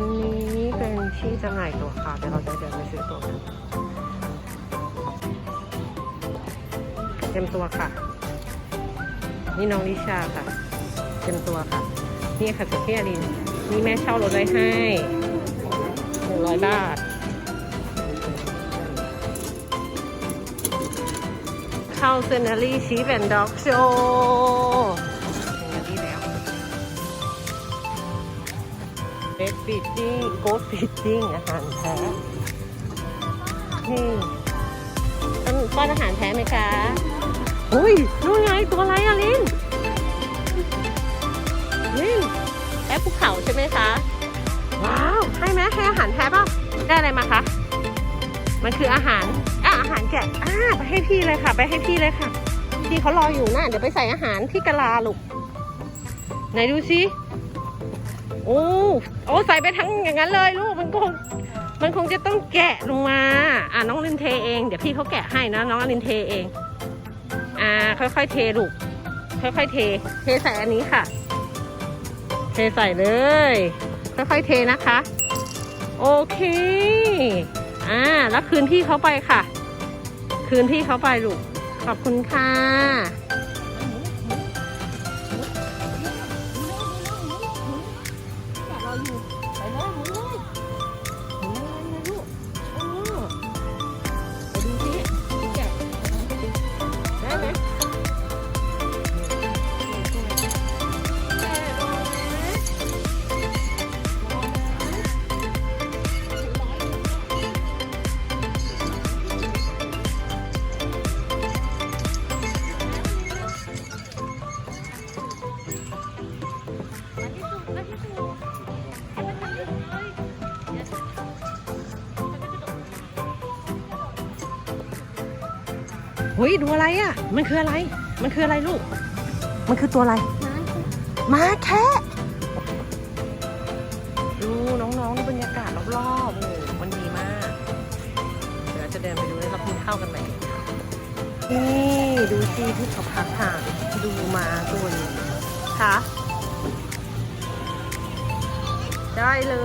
อันนี้เป็นที่จำหน่ายตัวค่ะเดี๋ยวเราจะเดินไปซื้อตัวกันเต็มตัวค่ะ นี่น้องลิชาค่ะ เต็มตัวค่ะ นี่ค่ะกับพี่อรินนี่แม่เช่ารถไว้ให้หนึ่งร้อยบาท เข้าเซนารีชีแอนด์ด็อกโชว์ เบสฟิตติ้งโกดฟิตติ้งอาหารแท้นี่ต้นป้อนอาหารแท้ไหมคะอุ้ยนู่นไงตัวอะไรอะลินลินแอปภูเขาใช่ไหมคะ ว้าวให้ไหมให้อาหารแท้ป่ะได้อะไรมาคะมันคืออาหารอะอาหารแกะอ่าไปให้พี่เลยค่ะ ไปให้พี่เลยค่ะพี่เขารออยู่นะเดี๋ยวไปใส่อาหารที่กะลาลูกไหนดูสิ โอ้โอ้ใส่ไปทั้งอย่างนั้นเลยลูกมันคงมันคงจะต้องแกะลงมา อ่าน้องลินเทเอง เดี๋ยวพี่เขาแกะให้นะน้องลินเทเอง อ่า ค่อยๆเทลูกค่อยๆเท เทใส่อันนี้ค่ะ เทใส่เลย ค่อยๆเทนะคะ โอเค อ่า แล้วคืนที่เขาไปค่ะ คืนที่เขาไปลูก ขอบคุณค่ะ เฮ้ยดูอะไรอะ มันคืออะไร มันคืออะไรลูก มันคือตัวอะไร ม้าแคะดูน้องๆดูบรรยากาศรอบๆโอ้โหมันดีมาก เดี๋ยวเราจะเดินไปดูแล้วเรากินข้าวกันไหมนี่ดูสิที่เขาพักผ่านดูมาตัวนี้ค่ะ ได้เล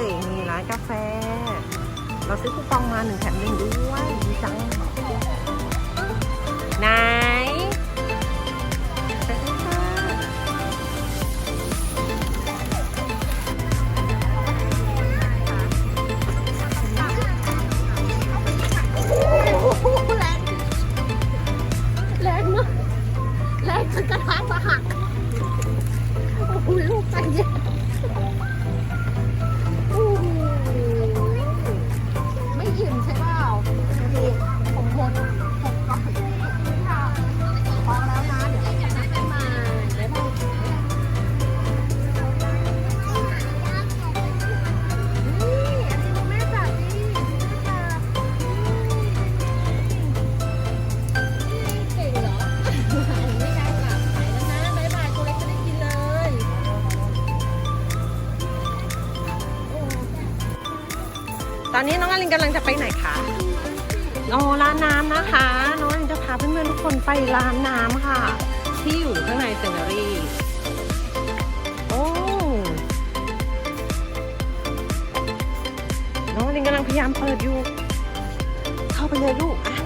ยมีร้านกาแฟ เราซื้อคูปองมาหนึ่งแถมหนึ่งด้วยดีจังไหนไอนนี้น้องอลินกำลังจะไปไหนคะโอ้ร้านน้ำนะคะ น้องอลินจะพาเพื่อนๆทุกคนไปร้านน้ำค่ะ ที่อยู่ข้างในเซนนารีโอ้น้องอลินกำลังพยายามเปิดอยู่ เข้าไปเลยลูกอ้าว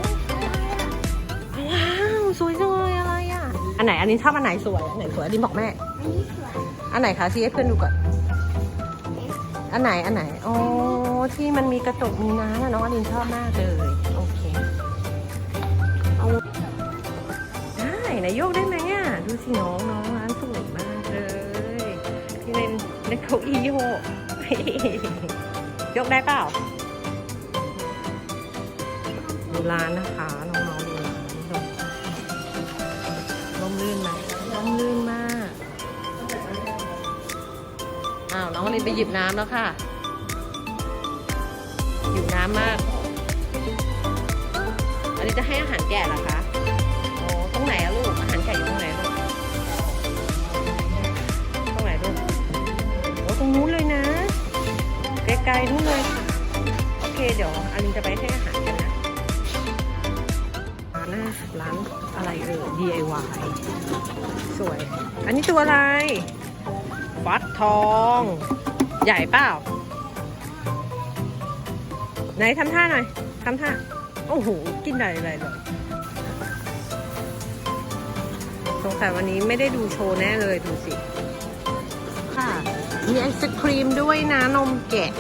ว้าวสวยจังเลยอะไรอะ อันไหนอันนี้ชอบอันไหนสวยอันไหนสวยอลินบอกแม่ อันไหนคะชี้ให้เพื่อนดูก่อน อันไหนอันไหนอ๋อที่มันมีกระจกมีน้ำอะน้องอลินชอบมากเลย โอเคเอาได้ไหนโยกได้ไหมอะดูสิน้องน้องร้านสวยมากเลยพี่เล่นเล่นเก้าอี้โยกยกได้เปล่าดูร้านนะคะ อ้าวน้องลินไปหยิบน้ำแล้วค่ะ หยิบน้ำมาก อันนี้จะให้อาหารแกะเหรอคะโอ้ตรงไหนอะลูก อาหารแกะอยู่ตรงไหนลูก ตรงไหนลูกโอ้ตรงนู้นเลยนะ ไกลๆนู้นเลยค่ะ โอเคเดี๋ยวอลินจะไปให้อาหารกันนะร้านนะร้านอะไรเอ่ย DIY สวย อันนี้ตัวอะไร ฟัดทอง ใหญ่เปล่า ไหนทำท่าหน่อยทำท่า โอ้โห กินได้เลยเลยสงสัยวันนี้ไม่ได้ดูโชว์แน่เลยดูสิ ค่ะ มีไอศครีมด้วยนะนมแกะ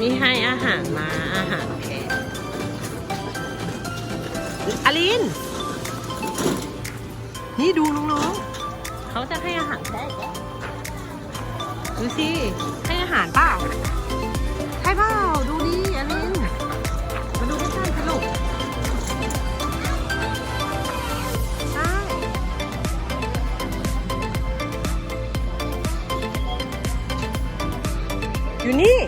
มีให้อาหารมาอาหารแกะอลิน นี่ดูน้องๆ เขาจะให้อาหารแกะอีกแล้วดูสิให้อาหารเปล่าใช่เปล่าดูดิอลินมาดูใกล้ๆสิลูกใช่อยู่นี่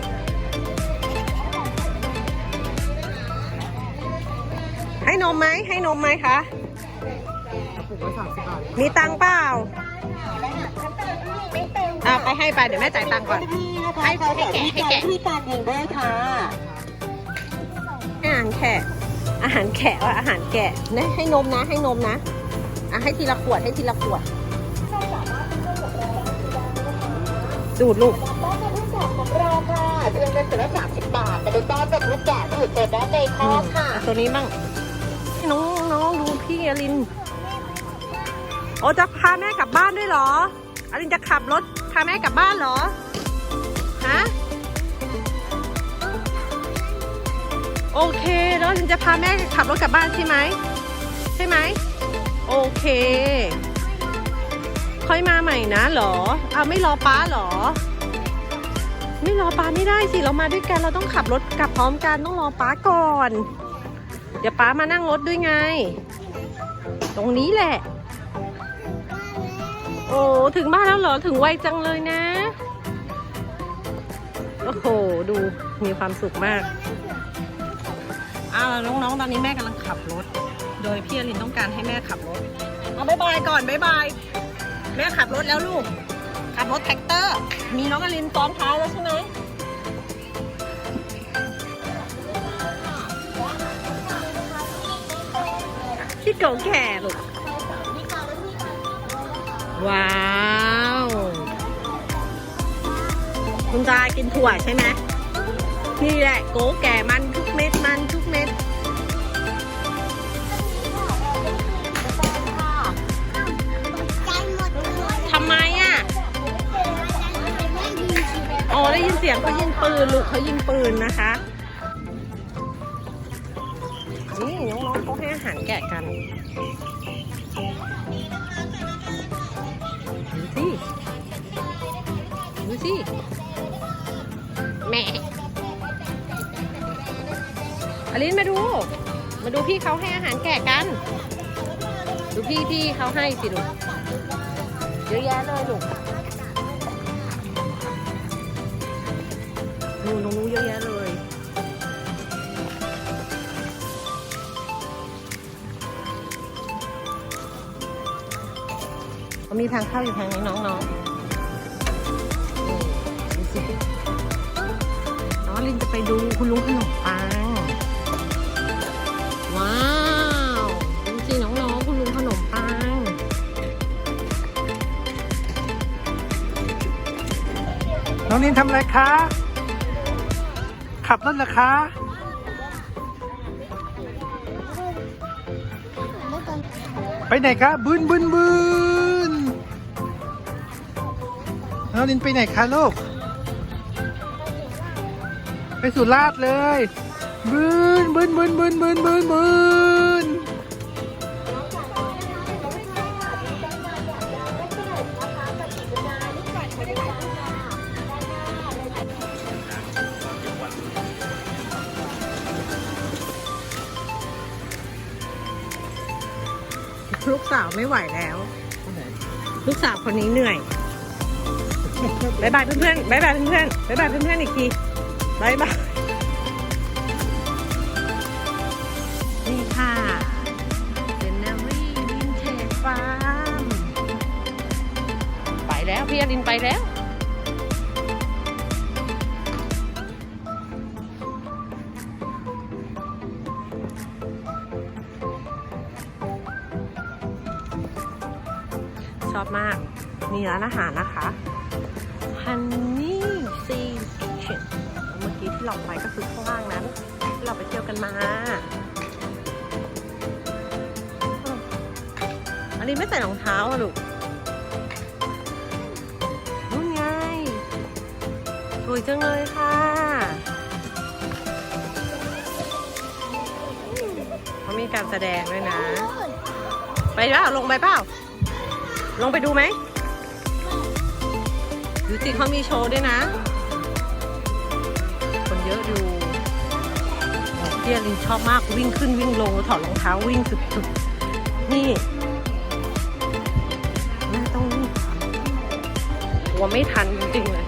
ให้นมไหมให้นมไหมคะปลูกไว้สามสิบบาทมีตังค์เปล่า อะไปให้ไปเดี๋ยวแม่จ่ายตังค์ก่อนให้ให้แกะให้แกะที่การเองได้ค่ะ อาหารแขกอาหารแขกว่าอาหารแกะนะให้นมนะ ให้นมนะอะให้ทีละขวดให้ทีละขวด ดูดลูก ต้อนรับลูกแกะของเราค่ะเดือนละเสือสามสิบบาทแต่ดูต้อนรับลูกแกะถือเปิดด้านในคอค่ะอะตัวนี้บ้างน้องน้องดูพี่อลิน โอจะพาแม่กลับบ้านด้วยเหรอ อลินจะขับรถ พาแม่กลับบ้านเหรอ ฮะ โอเค แล้วอลินจะพาแม่ขับรถกลับบ้านใช่ไหม ใช่ไหม โอเค ค่อยมาใหม่นะเหรอ เอาไม่รอป้าเหรอ ไม่รอป้าไม่ได้สิ เรามาด้วยกันเราต้องขับรถกลับพร้อมกันต้องรอป้าก่อน เดี๋ยวป้ามานั่งรถด้วยไง ตรงนี้แหละ โอ้ถึงบ้านแล้วเหรอถึงไวจังเลยนะ โอ้โห ดูมีความสุขมากอ้าวน้องๆ ตอนนี้แม่กำลังขับรถ โดยพี่อลินต้องการให้แม่ขับรถเอาบายบายก่อนบายบายแม่ขับรถแล้วลูก ขับรถแท็กเตอร์ มีน้องอลินซ้อนท้ายแล้วใช่ไหมพี่โกแก่ลูก ว้าว คุณตากินถั่วใช่ไหมนี่แหละโกแก่มันทุกเม็ดมันทุกเม็ดทำไมอะอ๋อได้ยินเสียงเขายิงปืนลูกเขายิงปืนนะคะนี่น้องๆเขาให้อาหารแกะกัน ดิแม่อลินมาดู มาดูพี่เขาให้อาหารแกะกัน ดูพี่ที่เขาให้สิลูกเยอะแยะเลยลูกดูน้องนู้เยอะแยะเลยมีทางเข้าอยู่ทางนี้น้องๆ ดูคุณลุงขนมปัง ว้าวดูสิน้องๆคุณลุงขนมปัง น้องนินทำอะไรคะ ขับรถเหรอคะ ไปไหนคะบึนบึนบึนน้องนินไปไหนคะลูก ไปสุราษฎร์เลยบึนบึนบึนบึนบึนบึนบึนลูกสาวไม่ไหวแล้ว ลูกสาวคนนี้เหนื่อยบายบายเพื่อนๆบายบายเพื่อนๆบายบายเพื่อนๆอีกที บายบายนี่ค่ะเดนนารีวินเทจฟาร์มไปแล้วพี่อดินไปแล้วชอบมาก มีร้านอาหารนะคะ เมื่อกี้ที่เราหลอกไปก็คือข้างล่างนั้น เราไปเที่ยวกันมาอันนี้ไม่ใส่รองเท้าอะลูกนู่นไงสวยจังเลยค่ะเขามีการแสดงด้วยนะ ไปเปล่าลงไปเปล่า ลงไปดูไหมดูสิเขามีโชว์ด้วยนะ เยอะอยู่เที่ยลินชอบมากวิ่งขึ้นวิ่งลงถอดรองเท้าวิ่งสุดๆนี่แม่ต้องวิ่งกลัวไม่ทันจริงๆเลย